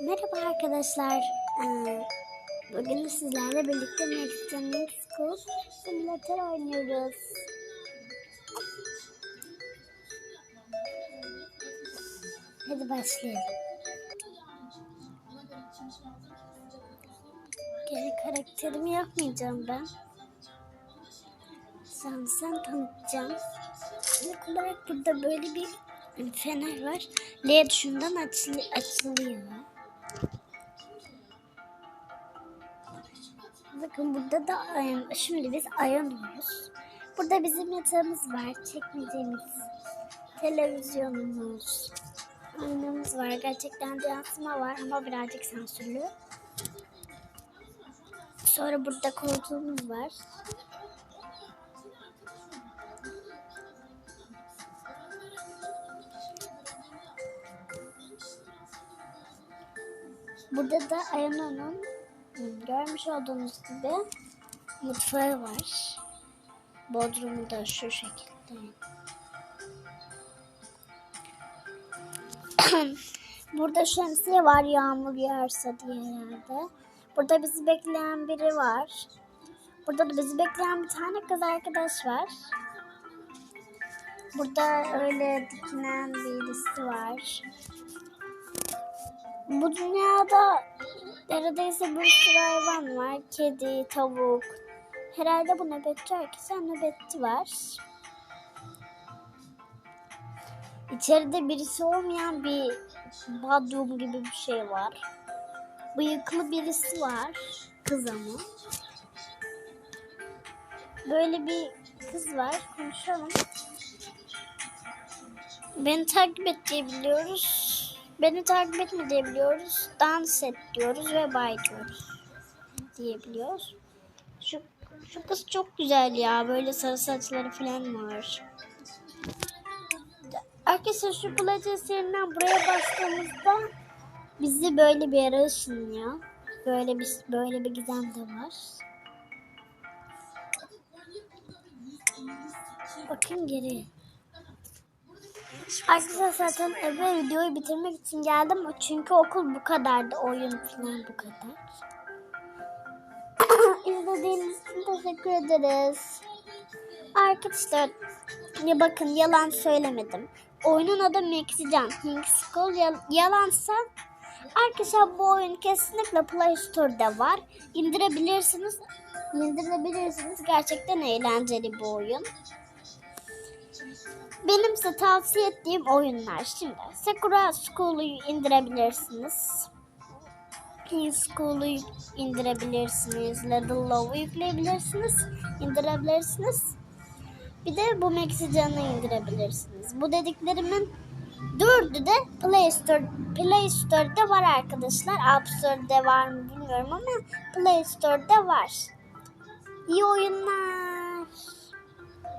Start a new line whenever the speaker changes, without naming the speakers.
Merhaba arkadaşlar. Ee, Bugün sizlerle birlikte Mexican School Simulator oynuyoruz. Hadi başlayalım. Geri karakterimi yapmayacağım ben. Sen tanıtacağım. İlk olarak burada böyle bir fener var. L tuşundan açılı, açılıyor. Bakın burada da şimdi biz ayanıyoruz. Burada bizim yatağımız var, çekmecemiz, televizyonumuz, aynamız var. Gerçekten de yansıma var ama birazcık sansürlü. Sonra burada koltuğumuz var. Burada da Ayana'nın görmüş olduğunuz gibi mutfağı var. Bodrumu da şu şekilde. Burada şemsiye var yağmur yağarsa diye yerde. Burada bizi bekleyen biri var. Burada da bizi bekleyen bir tane kız arkadaş var. Burada öyle dikinen birisi var. Bu dünyada neredeyse bir sürü hayvan var. Kedi, tavuk. Herhalde bu nöbetçi herkese nöbetçi var. İçeride birisi olmayan bir badrum gibi bir şey var. Bıyıklı birisi var. Kız ama. Böyle bir kız var. Konuşalım. Beni takip et diye biliyoruz. Beni takip etme diye biliyoruz. Dans et diyoruz ve bay diyoruz. Diyebiliyoruz. Şu, şu kız çok güzel ya. Böyle sarı saçları falan var. Arkadaşlar şu kulaç eserinden buraya bastığımızda bizi böyle bir yere ışınlıyor. Böyle bir böyle bir gizem de var. Bakın geri. Arkadaşlar zaten eve videoyu bitirmek için geldim. Çünkü okul bu kadardı. Oyun falan bu kadar. İzlediğiniz için teşekkür ederiz. Arkadaşlar ya bakın yalan söylemedim. Oyunun adı Mexican King School. Yal- yalansa arkadaşlar bu oyun kesinlikle Play Store'da var. İndirebilirsiniz. İndirebilirsiniz. Gerçekten eğlenceli bir oyun. Benim tavsiye ettiğim oyunlar şimdi Sakura School'u indirebilirsiniz. King School'u indirebilirsiniz. Little Love'u yükleyebilirsiniz. indirebilirsiniz. Bir de bu Mexican'ı indirebilirsiniz. Bu dediklerimin dördü de Play Store Play Store'da var arkadaşlar. App Store'da var mı bilmiyorum ama Play Store'da var. İyi oyunlar.